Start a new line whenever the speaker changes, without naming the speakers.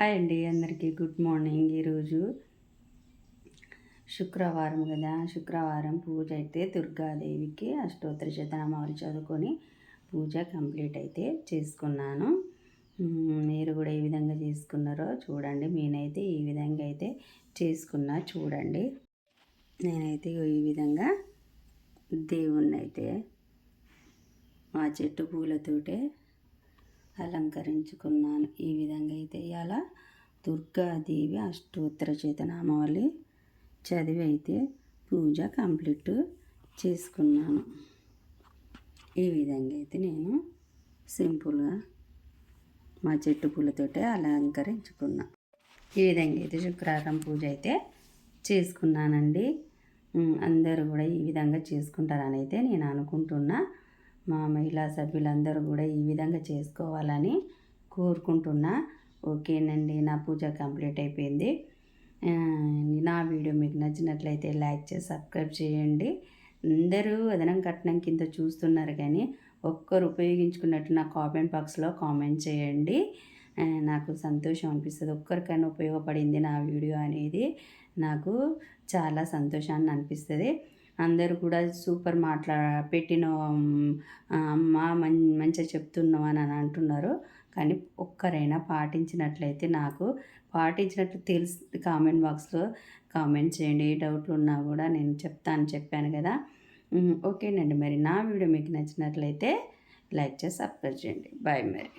Hi అండి అందరికీ. Good morning ఈరోజు. శుక్రవారం కదా. శుక్రవారం పూజ అయితే దుర్గాదేవికి అష్టోత్తర శతనామాలు చదువుకొని పూజ కంప్లీట్ అయితే చేసుకున్నాను. మీరు కూడా ఏ విధంగా చేసుకున్నారో చూడండి. నేనైతే ఈ విధంగా అయితే చేసుకున్నా చూడండి. నేనైతే ఈ విధంగా దేవుణ్ణి అయితే మా చెట్టు పూలతోటే అలంకరించుకున్నాను. ఈ విధంగా అయితే ఇలా దుర్గాదేవి అష్టోత్తర చేతనామావళి చదివి అయితే పూజ కంప్లీట్ చేసుకున్నాను. ఈ విధంగా అయితే నేను సింపుల్గా మా చెట్టు పూలతోటే అలంకరించుకున్నా. ఈ విధంగా అయితే శుక్రవారం పూజ అయితే చేసుకున్నానండి. అందరూ కూడా ఈ విధంగా చేసుకుంటారని అయితే నేను అనుకుంటున్నా. మా మహిళా సభ్యులందరూ కూడా ఈ విధంగా చేసుకోవాలని కోరుకుంటున్నా. ఓకేనండి నా పూజ కంప్లీట్ అయిపోయింది. నా వీడియో మీకు నచ్చినట్లయితే లైక్ చేసి సబ్స్క్రైబ్ చేయండి. అందరూ అదనం కట్నం కింద చూస్తున్నారు కానీ ఒక్కరు ఉపయోగించుకున్నట్టు నా కామెంట్ బాక్స్లో కామెంట్ చేయండి. నాకు సంతోషం అనిపిస్తుంది. ఒక్కరికైనా ఉపయోగపడింది నా వీడియో అనేది. నాకు చాలా సంతోషాన్ని అనిపిస్తుంది. అందరూ కూడా సూపర్ మాట్లా పెట్టిన అమ్మ మం మంచిగా చెప్తున్నావు అని అంటున్నారు. కానీ ఒక్కరైనా పాటించినట్లయితే నాకు పాటించినట్లు తెలుసు కామెంట్ బాక్స్లో కామెంట్ చేయండి. ఏ డౌట్లు ఉన్నా కూడా నేను చెప్తాను చెప్పాను కదా. ఓకేనండి మరి. నా వీడియో మీకు నచ్చినట్లయితే లైక్ చేసి సబ్స్క్రైబ్ చేయండి. బాయ్ మరి.